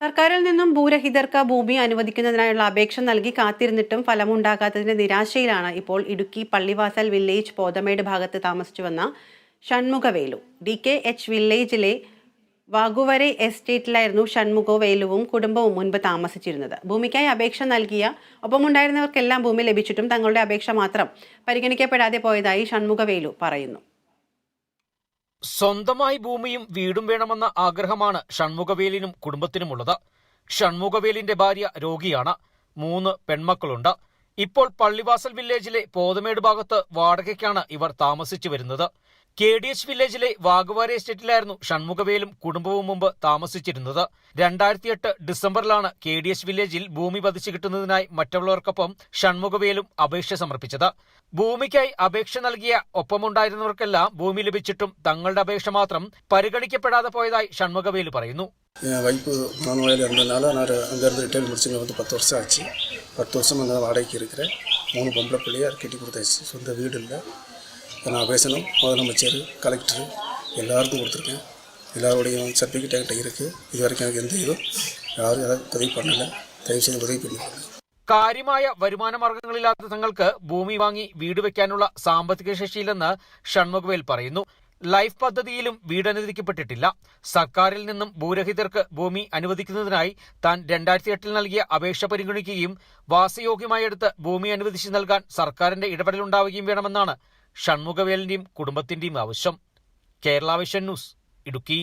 സർക്കാരിൽ നിന്നും ഭൂരഹിതർക്ക് ഭൂമി അനുവദിക്കുന്നതിനായുള്ള അപേക്ഷ നൽകി കാത്തിരുന്നിട്ടും ഫലമുണ്ടാകാത്തതിന്റെ നിരാശയിലാണ് ഇപ്പോൾ ഇടുക്കി പള്ളിവാസൽ വില്ലേജ് പോതമേട് ഭാഗത്ത് താമസിച്ചു വന്ന ഷൺമുഖവേലു. ഡി കെ എച്ച് വില്ലേജിലെ വാഗുവരെ എസ്റ്റേറ്റിലായിരുന്നു ഷൺമുഖവേലുവും കുടുംബവും മുൻപ് താമസിച്ചിരുന്നത്. ഭൂമിക്കായി അപേക്ഷ നൽകിയ ഒപ്പമുണ്ടായിരുന്നവർക്കെല്ലാം ഭൂമി ലഭിച്ചിട്ടും തങ്ങളുടെ അപേക്ഷ മാത്രം പരിഗണിക്കപ്പെടാതെ പോയതായി ഷൺമുഖവേലു പറയുന്നു. സ്വന്തമായി ഭൂമിയും വീടും വേണമെന്ന ആഗ്രഹമാണ് ഷൺമുഖവേലിനും കുടുംബത്തിനുമുള്ളത്. ഷൺമുഖവേലിന്റെ ഭാര്യ രോഗിയാണ്. മൂന്ന് പെൺമക്കളുണ്ട്. ഇപ്പോൾ പള്ളിവാസൽ വില്ലേജിലെ പോതമേട് ഭാഗത്ത് വാടകയ്ക്കാണ് ഇവർ താമസിച്ചു വരുന്നത്. കെ ഡി എച്ച് വില്ലേജിലെ വാഗുവാര എസ്റ്റേറ്റിലായിരുന്നു ഷൺമുഖവേലും കുടുംബവും മുമ്പ് താമസിച്ചിരുന്നത് രണ്ടായിരത്തി എട്ട് ഡിസംബറിലാണ് കെ ഡി എച്ച് വില്ലേജിൽ ഭൂമി പതിച്ചു കിട്ടുന്നതിനായി മറ്റുള്ളവർക്കൊപ്പം ഷൺമുഖവേലും അപേക്ഷ സമർപ്പിച്ചത് ഭൂമിക്കായി അപേക്ഷ നൽകിയ ഒപ്പമുണ്ടായിരുന്നവർക്കെല്ലാം ഭൂമി ലഭിച്ചിട്ടും തങ്ങളുടെ അപേക്ഷ മാത്രം പരിഗണിക്കപ്പെടാതെ പോയതായി ഷൺമുഖവേലു പറയുന്നു என் வைப்பு மனநோயில் இருந்ததுனால நான் அங்கேருந்து ரிட்டையர் முடிச்சு இங்கே வந்து பத்து வருஷம் ஆச்சு பத்து வருஷம் அங்கே வாடகைக்கு இருக்கிறேன் மூணு பொம்பளை பிள்ளையார் கட்டி கொடுத்தாச்சு சொந்த வீடு இல்லை நான் பேசணும் முதலமைச்சர் கலெக்டர் எல்லாருக்கும் கொடுத்துருக்கேன் எல்லாருடையும் சர்டிஃபிகேட் என்கிட்ட இருக்குது இது வரைக்கும் எனக்கு எந்த இதுவும் யாரும் ஏதாவது உதவி பண்ணலை தயவு செய்து உதவி பண்ணிக்கோங்க കാര്യമായ വരുമാന മാർഗങ്ങളില്ലാത്ത തങ്ങൾക്ക് ഭൂമി വാങ്ങി വീട് വെക്കാനുള്ള സാമ്പത്തിക ശേഷിയില്ലെന്ന് ഷൺമുഖവേൽ പറയുന്നു ലൈഫ് പദ്ധതിയിലും വീട് അനുവദിക്കപ്പെട്ടിട്ടില്ല സർക്കാരിൽ നിന്നും ഭൂരഹിതർക്ക് ഭൂമി അനുവദിക്കുന്നതിനായി താൻ രണ്ടായിരത്തി എട്ടിൽ നൽകിയ അപേക്ഷ പരിഗണിക്കുകയും വാസയോഗ്യമായെടുത്ത് ഭൂമി അനുവദിച്ചു നൽകാൻ സർക്കാരിന്റെ ഇടപെടലുണ്ടാവുകയും വേണമെന്നാണ് ഷൺമുഖവേലിന്റെയും കുടുംബത്തിന്റെയും ആവശ്യം. Kerala vision news Idukki.